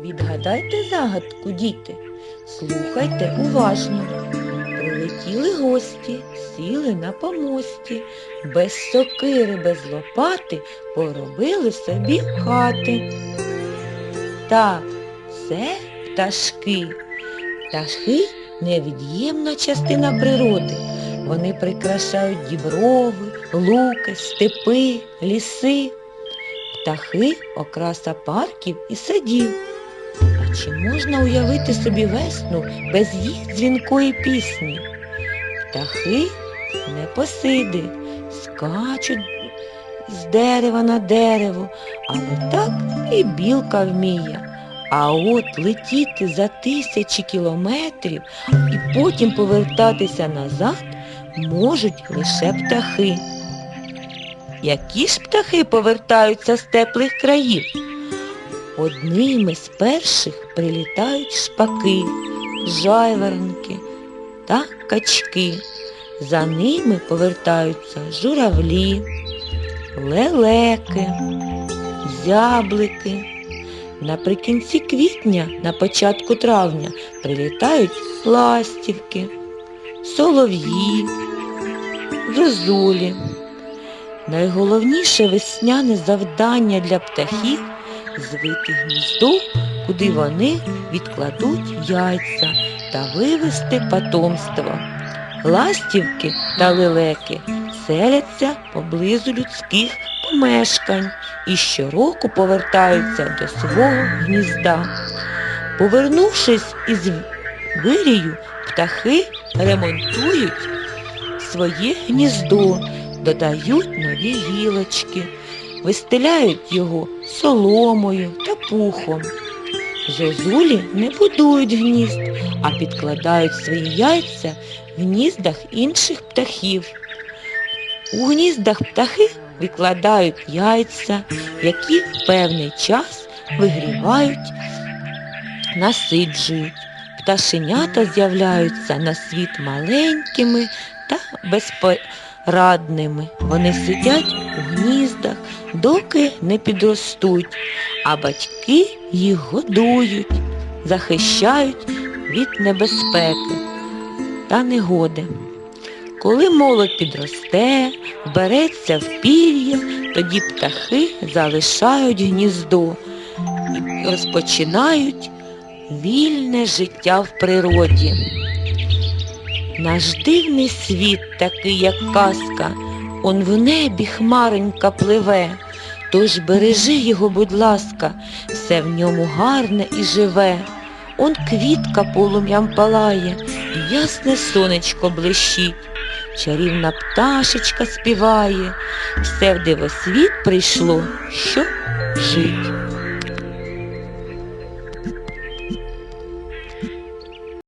Відгадайте загадку, діти. Слухайте уважно. Прилетіли гості, сіли на помості, без сокири, без лопати поробили собі хати. Так, це пташки. Пташки невід'ємна частина природи. Вони прикрашають діброви, луки, степи, ліси. Птахи окраса парків і садів. Чи можна уявити собі весну без їх дзвінкої пісні? Птахи непосиди, скачуть з дерева на дерево, але так і білка вміє. А от летіти за тисячі кілометрів і потім повертатися назад можуть лише птахи. Які ж птахи повертаються з теплих країв? Одними з перших прилітають шпаки, жайворонки та качки. За ними повертаються журавлі, лелеки, зяблики. Наприкінці квітня, на початку травня прилітають ластівки, солов'ї, зозулі. Найголовніше весняне завдання для птахів звити гніздо, куди вони відкладуть яйця та вивести потомство. Ластівки та лелеки селяться поблизу людських помешкань і щороку повертаються до свого гнізда. Повернувшись із вирію, птахи ремонтують своє гніздо, додають нові гілочки, вистеляють його соломою та пухом. Зозулі не будують гнізд, а підкладають свої яйця в гніздах інших птахів. У гніздах птахи викладають яйця, які в певний час вигрівають, насиджують. Пташенята з'являються на світ маленькими та безпорадними. Вони сидять у доки не підростуть, а батьки їх годують, захищають від небезпеки та негоди. Коли молодь підросте, вбереться в пір'я, тоді птахи залишають гніздо і розпочинають вільне життя в природі. Наш дивний світ такий, як казка, он в небі хмаренька пливе, тож бережи його, будь ласка, все в ньому гарне і живе. Он квітка полум'ям палає, і ясне сонечко блищить. Чарівна пташечка співає, все в дивосвіт прийшло, що жить.